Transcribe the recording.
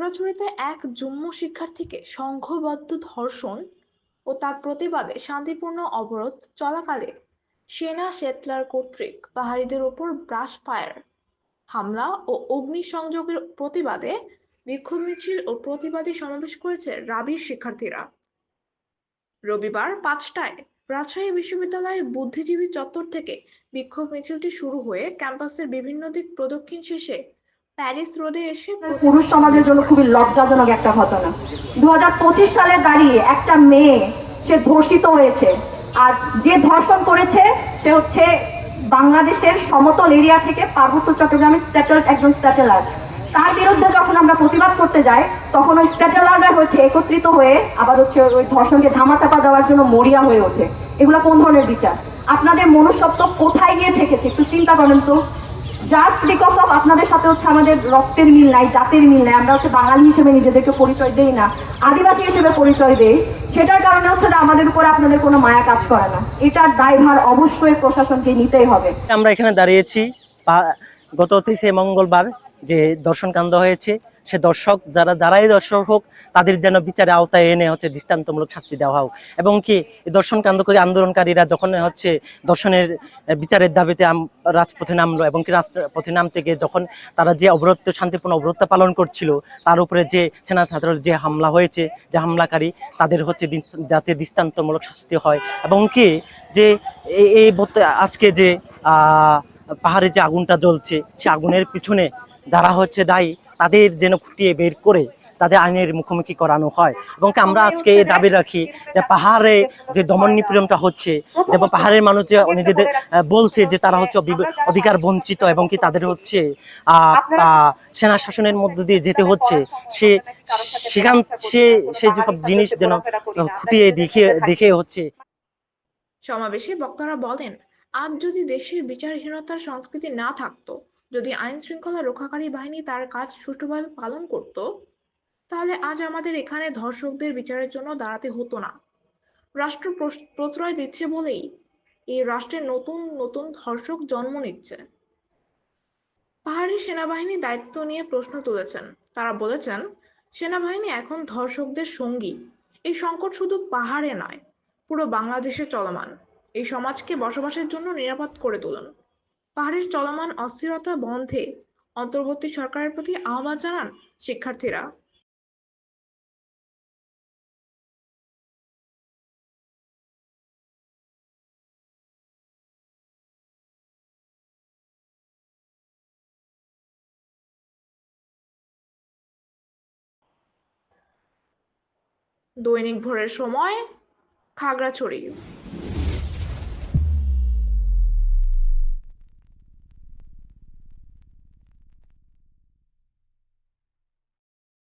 খাগড়াছড়িতে এক জুম্ম শিক্ষার্থীকে সংঘবদ্ধ ধর্ষণ ও তার প্রতিবাদে শান্তিপূর্ণ অবরোধ চলাকালে সেনা শেতলার কর্তৃক পাহাড়িদের ওপর ব্রাশ ফায়ার হামলা ও অগ্নিসংযোগের প্রতিবাদে বিক্ষোভ মিছিল ও প্রতিবাদী সমাবেশ করেছে রাবির শিক্ষার্থীরা। রবিবার পাঁচটায় রাজশাহী বিশ্ববিদ্যালয়ের বুদ্ধিজীবী চত্বর থেকে বিক্ষোভ মিছিলটি শুরু হয়ে ক্যাম্পাসের বিভিন্ন দিক প্রদক্ষিণ শেষে প্যারিস রোডে এসে পুরুষ সমাজের জন্য খুবই লজ্জাজনক একটা ঘটনা। দু সালে দাঁড়িয়ে একটা মেয়ে সে ধর্ষিত হয়েছে। আর যে ধর্ষণ করেছে সে হচ্ছে বাংলাদেশের সমতল এরিয়া থেকে পার্বত্য চট্টগ্রামের সেটেলড একজন সেটেলার তার বিরুদ্ধে যখন আমরা প্রতিবাদ করতে যাই তখন ওই সেটেলাররা হচ্ছে একত্রিত হয়ে আবার হচ্ছে ওই ধর্ষণকে ধামাচাপা দেওয়ার জন্য মরিয়া হয়ে ওঠে। এগুলো কোন ধরনের বিচার? আপনাদের মনুষ্যত্ব কোথায় গিয়ে ঠেকেছে? একটু চিন্তা করেন তো। জাস্ট বিকজ অফ আপনাদের সাথে হচ্ছে আমাদের রক্তের মিল নাই, জাতের মিল নাই, আমরা হচ্ছে বাঙালি হিসেবে নিজেদেরকে পরিচয় দেই না, আদিবাসী হিসেবে পরিচয় দেই, সেটার কারণে হচ্ছে যে আমাদের উপরে আপনাদের কোনো মায়া কাজ করে না। এটার দায়ভার অবশ্যই প্রশাসনকে নিতেই হবে। আমরা এখানে দাঁড়িয়েছি গত তেইশে মঙ্গলবার যে দর্শন কাণ্ড হয়েছে সে দর্শক, যারা, যারাই দর্শক হোক, তাদের যেন বিচারে আওতায় এনে হচ্ছে দৃষ্টান্তমূলক শাস্তি দেওয়া হোক। এবং কি দর্শন কাণ্ড করে আন্দোলনকারীরা যখন হচ্ছে দর্শনের বিচারের দাবিতে রাজপথে নামলো এবং কি রাজপথে নামতে গিয়ে যখন তারা যে অবরোধ শান্তিপূর্ণ অবরোধটা পালন করছিল, তার উপরে যে সেনা ছাত্রের যে হামলা হয়েছে, যে হামলাকারী, তাদের হচ্ছে যাতে দৃষ্টান্তমূলক শাস্তি হয়। এবং কি, যে এই আজকে যে পাহাড়ে যে আগুনটা জ্বলছে, সে আগুনের পিছনে যারা হচ্ছে দায়ী তাদের যেন খুঁটিয়ে বের করে তাদের আইনের মুখোমুখি করানো হয়। এবং আমরা আজকে এই দাবি রাখি যে পাহাড়ে যে দমন নিপীড়নটা হচ্ছে যেমন পাহাড়ের মানুষ যে নিজেদের বলছে যে তারা হচ্ছে অধিকার বঞ্চিত এবং কি তাদের হচ্ছে সেনা শাসনের মধ্য দিয়ে যেতে হচ্ছে, সে সেখান, সে সেই যেসব জিনিস যেন খুঁটিয়ে দেখে দেখে হচ্ছে। সমাবেশে বক্তারা বলেন, আজ যদি দেশের বিচারহীনতার সংস্কৃতি না থাকতো যদি আইন শৃঙ্খলা রক্ষাকারী বাহিনী তার কাজ সুষ্ঠুভাবে পালন করত, তাহলে আজ আমাদের এখানে ধর্ষকদের বিচারের জন্য দাঁড়াতে হতো না। রাষ্ট্র প্রশ্রয় দিচ্ছে বলেই এই রাষ্ট্রে নতুন নতুন ধর্ষক জন্ম নিচ্ছে। পাহাড়ি সেনাবাহিনী দায়িত্ব নিয়ে প্রশ্ন তুলেছেন। তারা বলেছেন, সেনাবাহিনী এখন ধর্ষকদের সঙ্গী। এই সংকট শুধু পাহাড়ে নয়, পুরো বাংলাদেশে চলমান। এই সমাজকে বসবাসের জন্য নিরাপদ করে তুলুন। পাহাড়ের চলমান অস্থিরতা বন্ধে অন্তর্বর্তী সরকারের প্রতি আহ্বান জানান শিক্ষার্থীরা। দৈনিক ভোরের সময় খাগড়াছড়ি।